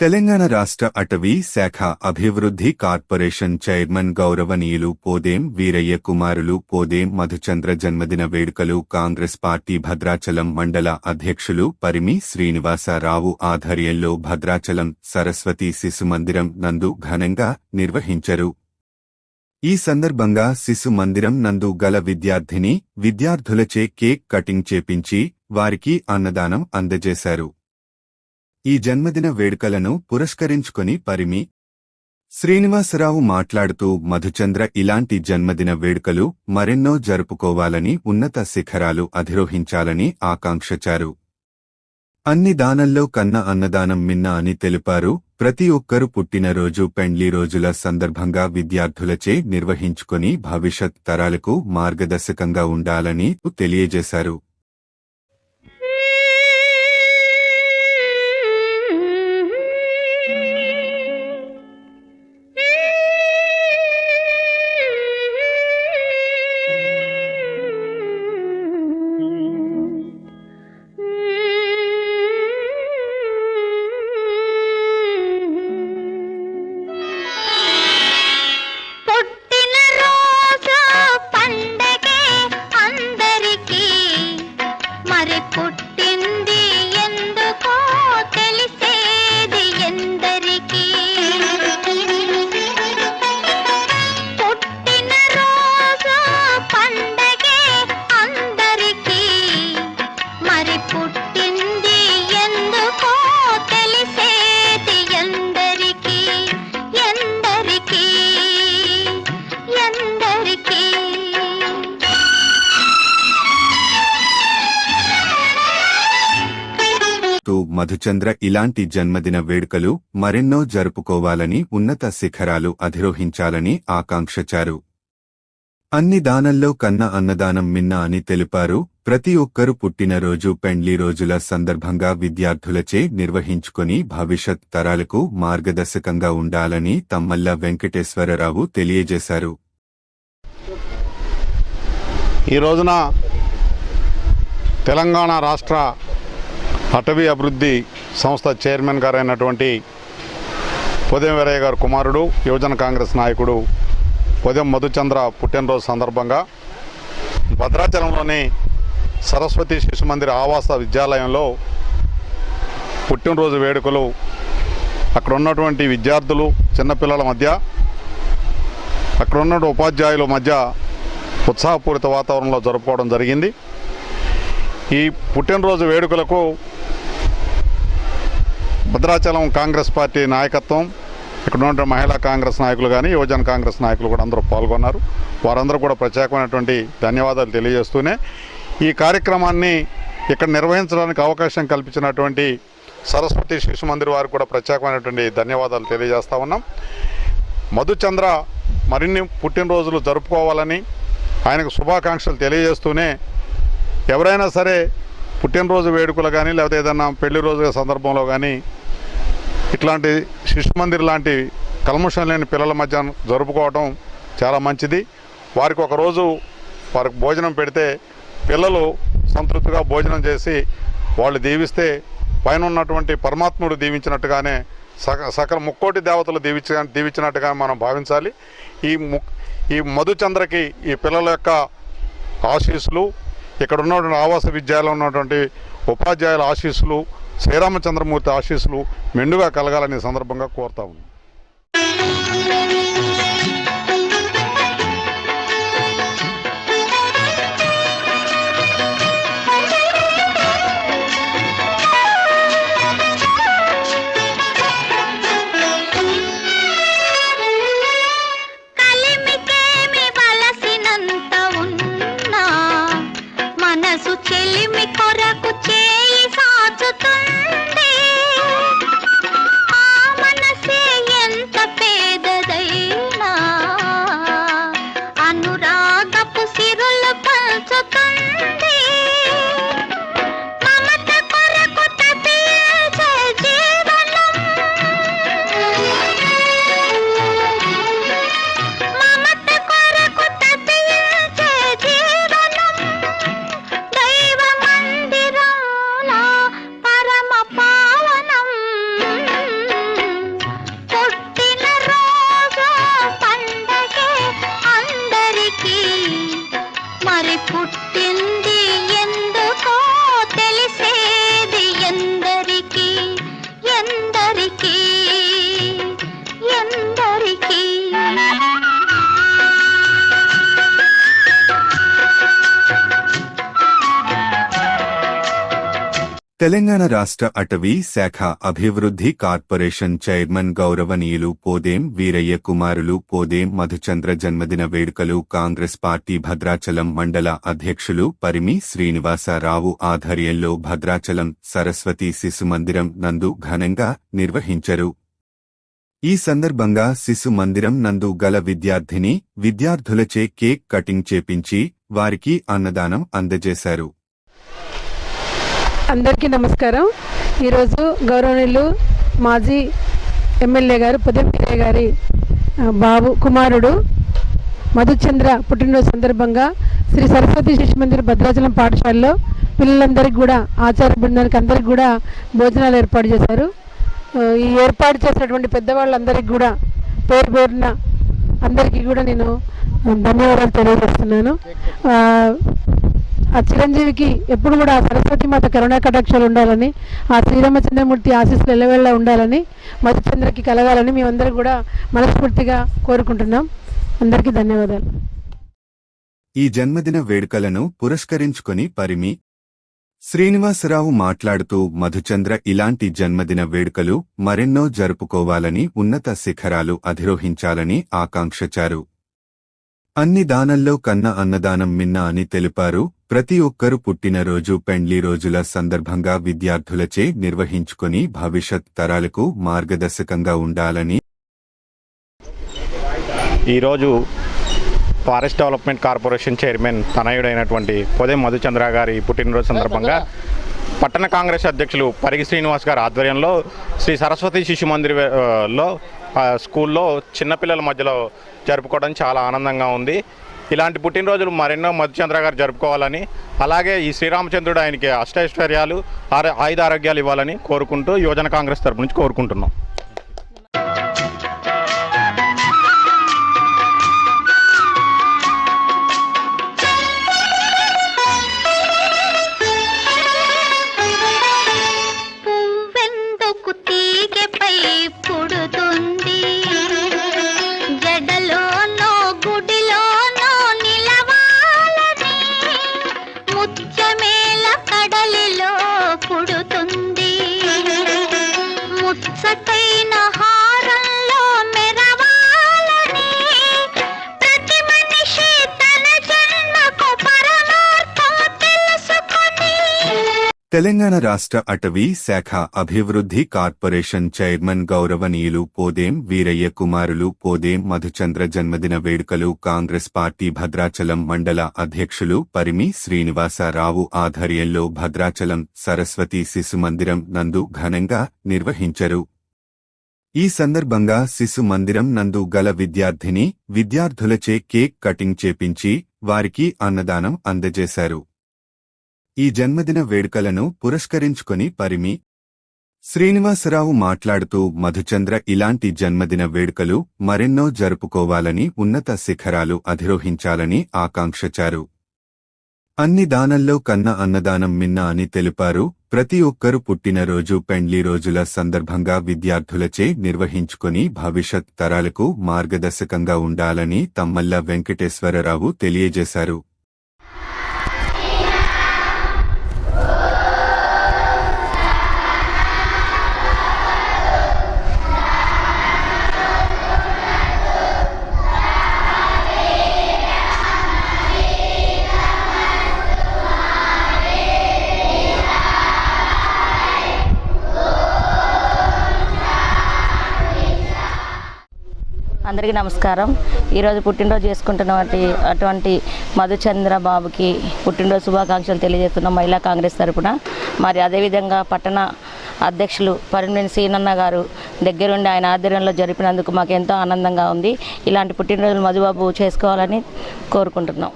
తెలంగాణ రాష్ట్ర అటవీ శాఖ అభివృద్ధి కార్పొరేషన్ చైర్మన్ గౌరవనీయులు పోదేం వీరయ్య కుమారులు పోదేం మధుచంద్ర జన్మదిన వేడుకలు కాంగ్రెస్ పార్టీ భద్రాచలం మండల అధ్యక్షులు పరిమి శ్రీనివాసరావు ఆధ్వర్యంలో భద్రాచలం సరస్వతి శిశు మందిరం నందు ఘనంగా నిర్వహించరు. ఈ సందర్భంగా శిశు మందిరం నందు గల విద్యార్థిని విద్యార్థులచే కేక్ కటింగ్ చేపించి వారికి అన్నదానం అందజేశారు. ఈ జన్మదిన వేడుకలను పురస్కరించుకొని పరిమి శ్రీనివాసరావు మాట్లాడుతూ మధుచంద్ర ఇలాంటి జన్మదిన వేడుకలు మరెన్నో జరుపుకోవాలని ఉన్నత శిఖరాలు అధిరోహించాలని ఆకాంక్షించారు. అన్ని దానంలో కన్న అన్నదానం మిన్న అని తెలిపారు. ప్రతి ఒక్కరు పుట్టినరోజు పెండ్లి రోజుల సందర్భంగా విద్యార్థులచే నిర్వహించుకుని భవిష్యత్ తరాలకు మార్గదర్శకంగా ఉండాలని తెలియజేశారు. మధుచంద్ర ఇలాంటి జన్మదిన వేడుకలు మరెన్నో జరుపుకోవాలని ఉన్నత శిఖరాలు అధిరోహించాలని ఆకాంక్షచారు. అన్ని దానంలో కన్న అన్నదానం మిన్న అని తెలిపారు. ప్రతి ఒక్కరు పుట్టినరోజు పెండ్లి రోజుల సందర్భంగా విద్యార్థులచే నిర్వహించుకొని భవిష్యత్ తరాలకు మార్గదర్శకంగా ఉండాలని తమ్మల్ల వెంకటేశ్వరరావు తెలియజేశారు. ఈ రోజున తెలంగాణ రాష్ట్ర అటవీ అభివృద్ధి సంస్థ చైర్మన్ గారైనటువంటి పొదెం వీరయ్య గారు కుమారుడు యువజన కాంగ్రెస్ నాయకుడు పొదెం మధుచంద్ర పుట్టినరోజు సందర్భంగా భద్రాచలంలోని సరస్వతి శిశు మందిర ఆవాస విద్యాలయంలో పుట్టినరోజు వేడుకలు. అక్కడ ఉన్నటువంటి విద్యార్థులు చిన్నపిల్లల మధ్య అక్కడ ఉన్న ఉపాధ్యాయుల మధ్య ఉత్సాహపూరిత వాతావరణంలో జరుపుకోవడం జరిగింది. ఈ పుట్టినరోజు వేడుకలకు భద్రాచలం కాంగ్రెస్ పార్టీ నాయకత్వం ఇక్కడ ఉన్న మహిళా కాంగ్రెస్ నాయకులు కానీ యువజన కాంగ్రెస్ నాయకులు కూడా అందరూ పాల్గొన్నారు. వారందరూ కూడా ప్రత్యేకమైనటువంటి ధన్యవాదాలు తెలియజేస్తూనే ఈ కార్యక్రమాన్ని ఇక్కడ నిర్వహించడానికి అవకాశం కల్పించినటువంటి సరస్వతి శిశు మందిర్ వారికి కూడా ప్రత్యేకమైనటువంటి ధన్యవాదాలు తెలియజేస్తా ఉన్నాం. మధుచంద్ర మరిన్ని పుట్టినరోజులు జరుపుకోవాలని ఆయనకు శుభాకాంక్షలు తెలియజేస్తూనే ఎవరైనా సరే పుట్టినరోజు వేడుకలు కానీ లేకపోతే ఏదైనా పెళ్ళి రోజు సందర్భంలో కానీ ఇట్లాంటి శిశు మందిర్ లాంటి కల్మషం లేని పిల్లల మధ్య జరుపుకోవడం చాలా మంచిది. వారికి ఒకరోజు వారికి భోజనం పెడితే పిల్లలు సంతృప్తిగా భోజనం చేసి వాళ్ళు దీవిస్తే పైన ఉన్నటువంటి పరమాత్ముడు దీవించినట్టుగానే సక సకల ముక్కోటి దేవతలు దీవించ దీవించినట్టుగా మనం భావించాలి. ఈ ము ఈ మధుచంద్రకి ఈ పిల్లల యొక్క ఆశీస్సులు ఇక్కడ ఉన్నటువంటి ఆవాస విద్యాలయంలో ఉన్నటువంటి ఉపాధ్యాయుల ఆశీస్సులు శ్రీరామచంద్రమూర్తి ఆశీస్సులు మెండుగా కలగాలనే సందర్భంగా కోరుతా తెలంగాణ రాష్ట్ర అటవీ శాఖ అభివృద్ధి కార్పొరేషన్ చైర్మన్ గౌరవనీయులు పోదేం వీరయ్య కుమారులు పోదేం మధుచంద్ర జన్మదిన వేడుకలు కాంగ్రెస్ పార్టీ భద్రాచలం మండల అధ్యక్షులు పరిమి శ్రీనివాసరావు ఆధ్వర్యంలో భద్రాచలం సరస్వతి శిశు మందిరం నందు ఘనంగా నిర్వహించరు. ఈ సందర్భంగా శిశు మందిరం నందు గల విద్యార్థిని విద్యార్థులచే కేక్ కటింగ్ చేపించి వారికి అన్నదానం అందజేశారు. అందరికీ నమస్కారం. ఈరోజు గౌరవనీయులు మాజీ ఎమ్మెల్యే గారు పుదయం గారి బాబు కుమారుడు మధుచంద్ర పుట్టినరోజు సందర్భంగా శ్రీ సరస్వతి శిశు మందిర్ భద్రాచలం పాఠశాలలో పిల్లలందరికీ కూడా ఆచార బృందానికి అందరికీ కూడా భోజనాలు ఏర్పాటు చేశారు. ఈ ఏర్పాటు చేసినటువంటి పెద్దవాళ్ళందరికీ కూడా పేరు పేరున అందరికీ కూడా నేను ధన్యవాదాలు తెలియజేస్తున్నాను. ఆ, చిరంజీవికి ఎప్పుడు కూడా సరస్వతి మాత కరుణా కటాక్షాలు ఉండాలని ఆ శ్రీరామచంద్రమూర్తి ఆశీస్సులు ఎల్లవేళ్ళ ఉండాలని మధుచంద్రకి కలగాలని మేమందరూ కూడా మనస్ఫూర్తిగా కోరుకుంటున్నాం. అందరికీ ధన్యవాదాలు. ఈ జన్మదిన వేడుకలను పురస్కరించుకొని పరిమి శ్రీనివాసరావు మాట్లాడుతూ మధుచంద్ర ఇలాంటి జన్మదిన వేడుకలు మరెన్నో జరుపుకోవాలని ఉన్నత శిఖరాలు అధిరోహించాలని ఆకాంక్షించారు. అన్ని దానంలో కన్న అన్నదానం మిన్న అని తెలిపారు. ప్రతి ఒక్కరు పుట్టినరోజు పెండ్లి రోజుల సందర్భంగా విద్యార్థులచే నిర్వహించుకొని భవిష్యత్ తరాలకు మార్గదర్శకంగా ఉండాలని ఈరోజు ఫారెస్ట్ డెవలప్మెంట్ కార్పొరేషన్ చైర్మన్ తనయుడైనటువంటి పొదే మధుచంద్ర గారి పుట్టినరోజు సందర్భంగా పట్టణ కాంగ్రెస్ అధ్యక్షులు పరిగి శ్రీనివాస్ గారి ఆధ్వర్యంలో శ్రీ సరస్వతి శిశు మందిర్లో లో స్కూల్లో చిన్నపిల్లల మధ్యలో జరుపుకోవడం చాలా ఆనందంగా ఉంది. ఇలాంటి పుట్టినరోజులు మరెన్నో మధుచంద్ర గారు జరుపుకోవాలని అలాగే ఈ శ్రీరామచంద్రుడు ఆయనకి అష్టైశ్వర్యాలు ఆర ఆయుధ ఆరోగ్యాలు ఇవ్వాలని కోరుకుంటూ యువజన కాంగ్రెస్ తరపు నుంచి కోరుకుంటున్నాం. తెలంగాణ రాష్ట్ర అటవీ శాఖ అభివృద్ధి కార్పొరేషన్ చైర్మన్ గౌరవనీయులు పోదేం వీరయ్య కుమారులు పోదేం మధుచంద్ర జన్మదిన వేడుకలు కాంగ్రెస్ పార్టీ భద్రాచలం మండల అధ్యక్షులు పరిమి శ్రీనివాసరావు ఆధ్వర్యంలో భద్రాచలం సరస్వతి శిశు మందిరం నందు ఘనంగా నిర్వహించరు. ఈ సందర్భంగా శిశు మందిరం నందు గల విద్యార్థిని విద్యార్థులచే కేక్ కటింగ్ చేపించి వారికి అన్నదానం అందజేశారు. ఈ జన్మదిన వేడుకలను పురస్కరించుకొని పరిమి శ్రీనివాసరావు మాట్లాడుతూ మధుచంద్ర ఇలాంటి జన్మదిన వేడుకలు మరెన్నో జరుపుకోవాలని ఉన్నత శిఖరాలు అధిరోహించాలని ఆకాంక్షచారు. అన్ని దానంలో కన్న అన్నదానం మిన్న అని తెలిపారు. ప్రతి ఒక్కరు పుట్టినరోజు పెండ్లి రోజుల సందర్భంగా విద్యార్థులచే నిర్వహించుకుని భవిష్యత్ తరాలకు మార్గదర్శకంగా ఉండాలని తమ్మల్ల వెంకటేశ్వరరావు తెలియజేశారు. అందరికీ నమస్కారం. ఈరోజు పుట్టినరోజు చేసుకుంటున్నటువంటి అటువంటి మధుచంద్ర బాబుకి పుట్టినరోజు శుభాకాంక్షలు తెలియజేస్తున్నాం మహిళా కాంగ్రెస్ తరపున. మరి అదేవిధంగా పట్టణ అధ్యక్షులు పరిమిణి సీనన్న గారు దగ్గరుండి ఆయన ఆధ్వర్యంలో జరిపినందుకు మాకు ఎంతో ఆనందంగా ఉంది. ఇలాంటి పుట్టినరోజులు మధుబాబు చేసుకోవాలని కోరుకుంటున్నాం.